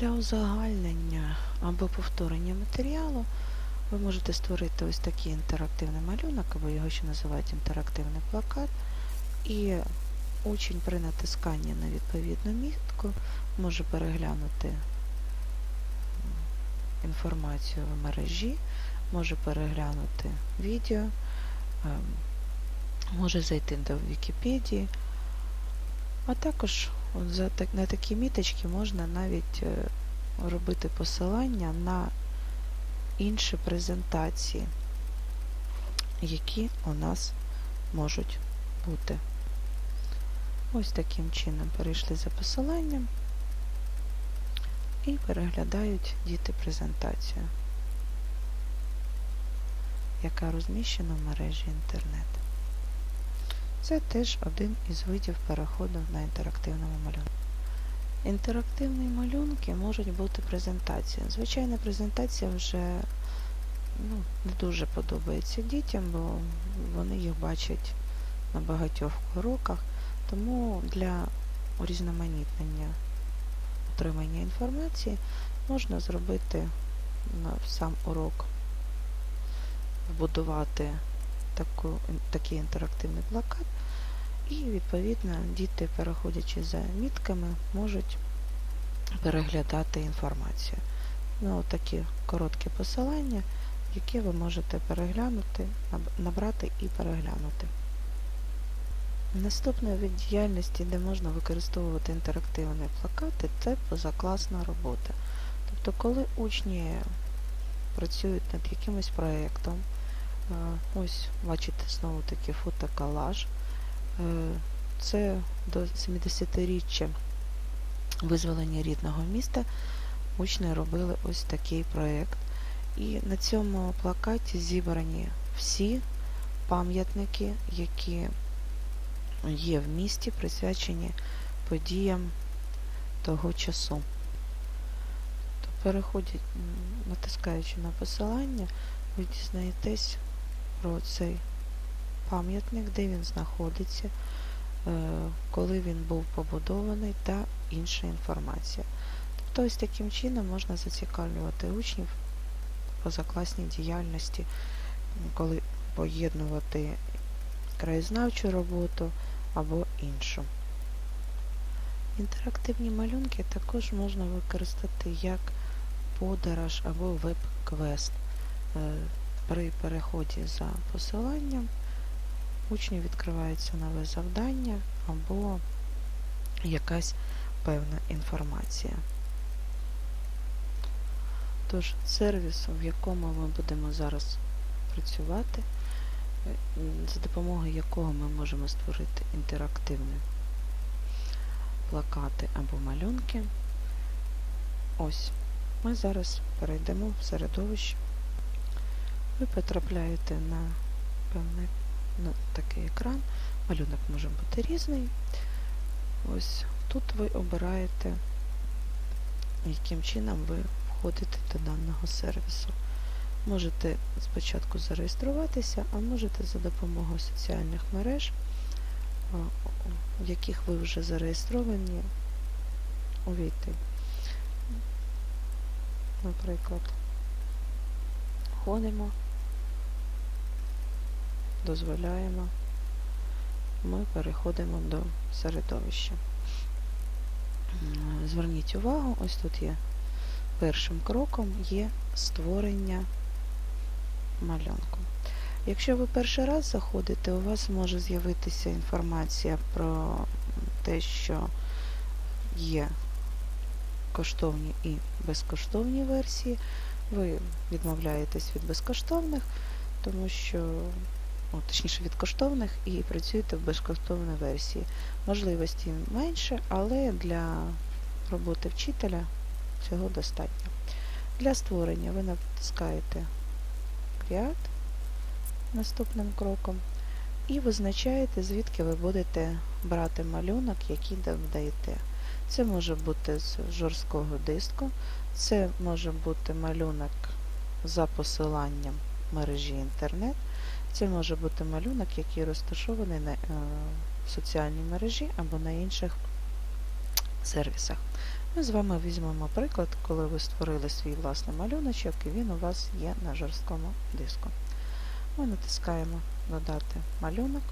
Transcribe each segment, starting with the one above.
Для узагальнення або повторення матеріалу ви можете створити ось такий інтерактивний малюнок, або його ще називають інтерактивний плакат. І учень при натисканні на відповідну мітку може переглянути інформацію в мережі, може переглянути відео, ем, може зайти до Вікіпедії, а також от за так- на такі міточки можна навіть е, робити посилання на інші презентації, які у нас можуть бути. Ось таким чином перейшли за посиланням і переглядають діти презентацію, яка розміщена в мережі інтернет. Це теж один із видів переходу на інтерактивному малюнку. Інтерактивні малюнки можуть бути презентація. Звичайна презентація вже ну, не дуже подобається дітям, бо вони їх бачать на багатьох уроках. Тому для урізноманітнення отримання інформації можна зробити сам урок, вбудувати таку, такий інтерактивний плакат, і відповідно діти, переходячи за мітками, можуть переглядати інформацію. Ну, такі короткі посилання, які ви можете переглянути, набрати і переглянути. Наступний вид діяльності, де можна використовувати інтерактивні плакати, це позакласна робота. Тобто, коли учні працюють над якимось проєктом, ось бачите знову таки фотоколаж, е, це до 70-річчя визволення рідного міста учні робили ось такий проєкт. І на цьому плакаті зібрані всі пам'ятники, які є в місті, присвячені подіям того часу. То переходять, натискаючи на посилання, ви дізнаєтесь про цей пам'ятник, де він знаходиться, е, коли він був побудований та інша інформація. Тобто ось таким чином можна зацікавлювати учнів позакласній діяльності, коли поєднувати краєзнавчу роботу або іншу. Інтерактивні малюнки також можна використати як подорож або веб-квест. При переході за посиланням учню відкривається нове завдання або якась певна інформація. Тож, сервіс, в якому ми будемо зараз працювати, за допомогою якого ми можемо створити інтерактивні плакати або малюнки. Ось, ми зараз перейдемо в середовище. Ви потрапляєте на певний на такий екран. Малюнок може бути різний. Ось тут ви обираєте, яким чином ви входите до даного сервісу. Можете спочатку зареєструватися, а можете за допомогою соціальних мереж, в яких ви вже зареєстровані, увійти. Наприклад, входимо, дозволяємо, ми переходимо до середовища. Зверніть увагу, ось тут є першим кроком є створення малюнку. Якщо ви перший раз заходите, у вас може з'явитися інформація про те, що є коштовні і безкоштовні версії. Ви відмовляєтесь від безкоштовних, тому що, о, точніше, від коштовних і працюєте в безкоштовній версії. Можливості менше, але для роботи вчителя цього достатньо. Для створення ви натискаєте Create наступним кроком і визначаєте, звідки ви будете брати малюнок, який додаєте. Це може бути з жорсткого диску, це може бути малюнок за посиланням мережі інтернет, це може бути малюнок, який розташований на е, соціальній мережі або на інших сервісах. Ми з вами візьмемо приклад, коли ви створили свій власний малюночок, і він у вас є на жорсткому диску. Ми натискаємо Додати малюнок.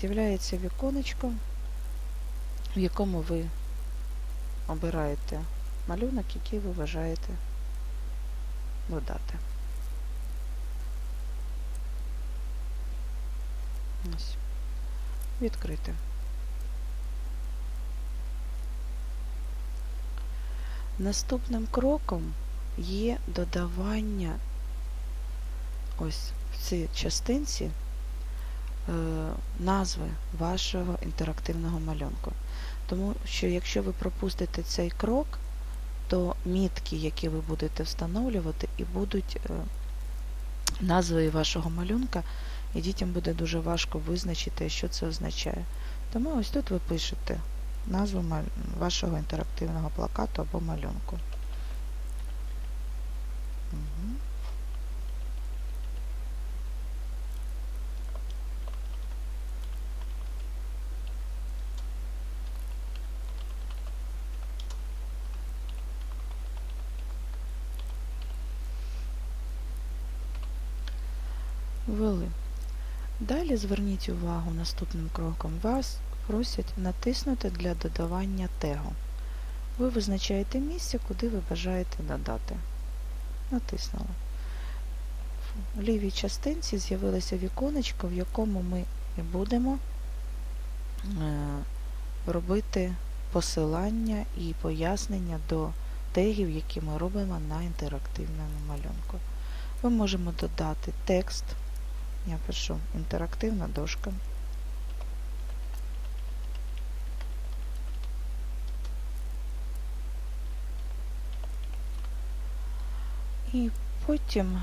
З'являється віконечко, в якому ви обираєте малюнок, який ви вважаєте додати. Ось. Відкрити. Наступним кроком є додавання ось в цій частинці е, назви вашого інтерактивного малюнку. Тому що якщо ви пропустите цей крок, то мітки, які ви будете встановлювати, і будуть е, назвою вашого малюнка, і дітям буде дуже важко визначити, що це означає. Тому ось тут ви пишете назву вашого інтерактивного плакату або малюнку. Угу. Ввели. Далі зверніть увагу наступним кроком. Вас просять натиснути для додавання тегу. Ви визначаєте місце, куди ви бажаєте додати. Натиснули. В лівій частинці з'явилося віконечко, в якому ми будемо е, робити посилання і пояснення до тегів, які ми робимо на інтерактивному малюнку. Ми можемо додати текст. Я пишу інтерактивна дошка. І потім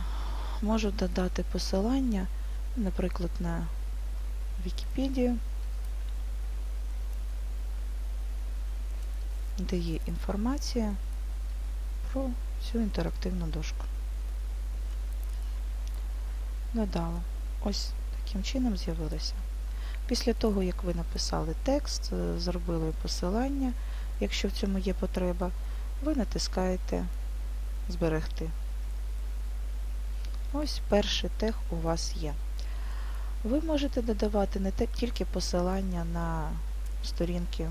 можу додати посилання, наприклад, на Вікіпедію, де є інформація про цю інтерактивну дошку. Додала. Ось таким чином з'явилося. Після того, як ви написали текст, е, зробили посилання, якщо в цьому є потреба, ви натискаєте Зберегти. Ось перший тег у вас є. Ви можете додавати не тільки посилання на сторінки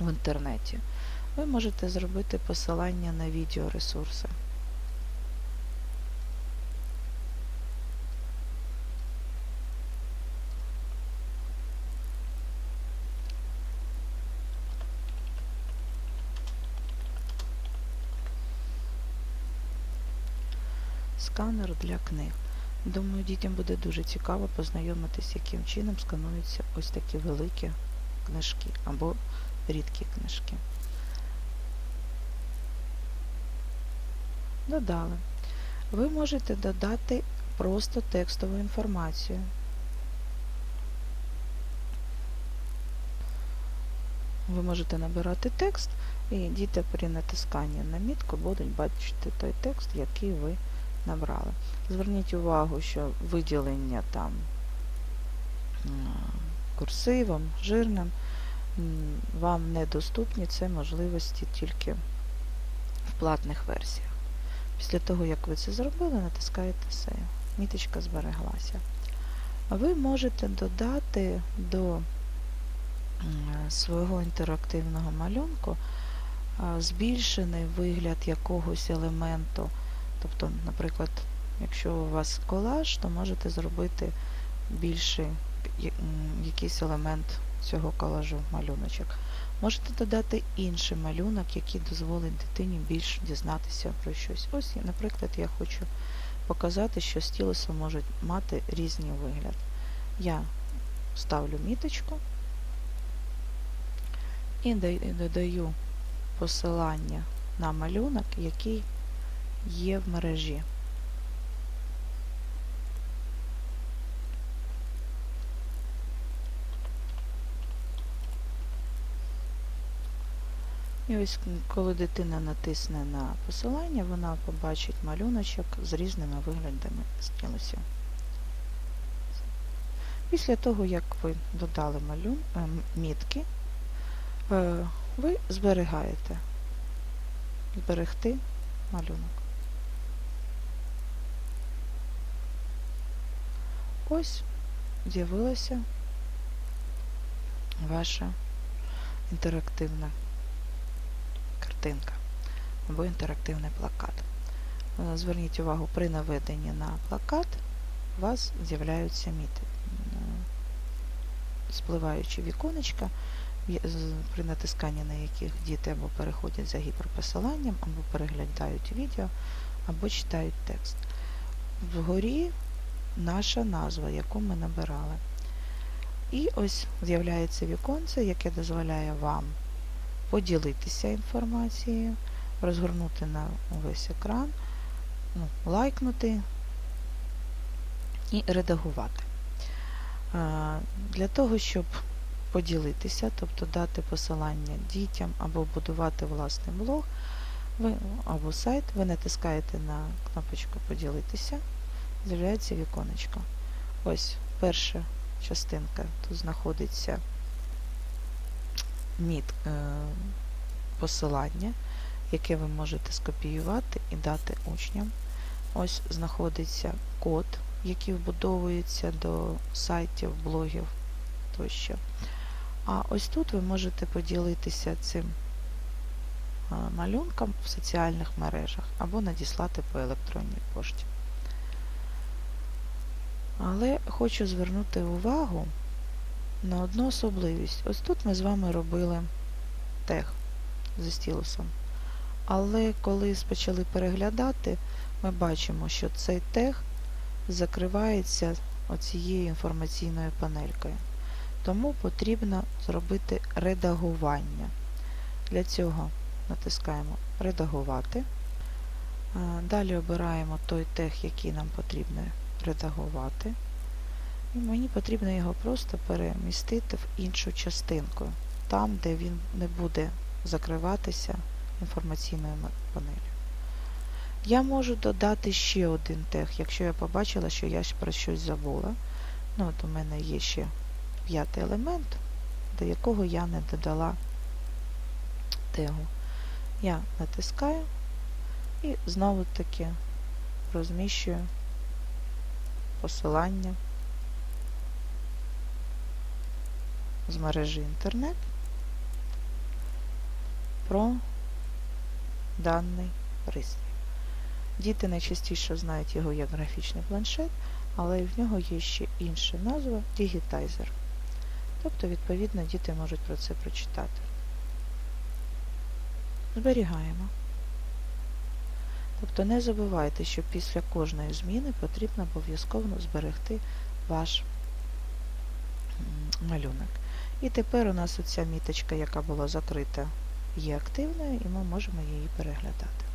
в інтернеті. Ви можете зробити посилання на відеоресурси. Сканер для книг. Думаю, дітям буде дуже цікаво познайомитися, яким чином скануються ось такі великі книжки або рідкі книжки. Додали. Ви можете додати просто текстову інформацію. Ви можете набирати текст, і діти при натисканні на мітку будуть бачити той текст, який ви набрали. Зверніть увагу, що виділення там курсивом, жирним вам недоступні, це можливості тільки в платних версіях. Після того, як ви це зробили, натискаєте все. Міточка збереглася. Ви можете додати до свого інтерактивного малюнку збільшений вигляд якогось елементу. Тобто, наприклад, якщо у вас колаж, то можете зробити більший якийсь елемент цього колажу, малюночок. Можете додати інший малюнок, який дозволить дитині більш дізнатися про щось. Ось, наприклад, я хочу показати, що стілуси можуть мати різний вигляд. Я ставлю міточку і додаю посилання на малюнок, який є в мережі. І ось коли дитина натисне на посилання, вона побачить малюночок з різними виглядами стілусів. Після того, як ви додали малюн, е, мітки, Е, Ви зберігаєте. Зберегти малюнок. Ось з'явилася ваша інтерактивна картинка або інтерактивний плакат. Е, Зверніть увагу, при наведенні на плакат у вас з'являються міти. Е, Спливаючі віконечка, при натисканні на яких діти або переходять за гіперпосиланням, або переглядають відео, або читають текст. Вгорі наша назва, яку ми набирали. І ось з'являється віконце, яке дозволяє вам поділитися інформацією, розгорнути на увесь екран, ну, лайкнути і редагувати. Для того, щоб поділитися, тобто дати посилання дітям або будувати власний блог ви, або сайт, ви натискаєте на кнопочку Поділитися, з'являється віконечко. Ось перша частинка. Тут знаходиться міт е, посилання, яке ви можете скопіювати і дати учням. Ось знаходиться код, який вбудовується до сайтів, блогів тощо. А ось тут ви можете поділитися цим е, малюнком в соціальних мережах або надіслати по електронній пошті. Але хочу звернути увагу на одну особливість. Ось тут ми з вами робили тег зі стілусом. Але коли почали переглядати, ми бачимо, що цей тег закривається оцією інформаційною панелькою. Тому потрібно зробити редагування. Для цього натискаємо Редагувати. Далі обираємо той тег, який нам потрібно редагувати. І мені потрібно його просто перемістити в іншу частинку, там, де він не буде закриватися інформаційною ма- панелью. Я можу додати ще один тег, якщо я побачила, що я про щось забула. Ну, от у мене є ще п'ятий елемент, до якого я не додала тегу. Я натискаю і знову таки розміщую посилання з мережі інтернет про даний пристрій. Діти найчастіше знають його як графічний планшет, але в нього є ще інша назва Digitizer. Тобто, відповідно, діти можуть про це прочитати. Зберігаємо. Тобто не забувайте, що після кожної зміни потрібно обов'язково зберегти ваш малюнок. І тепер у нас оця міточка, яка була закрита, є активною, і ми можемо її переглядати.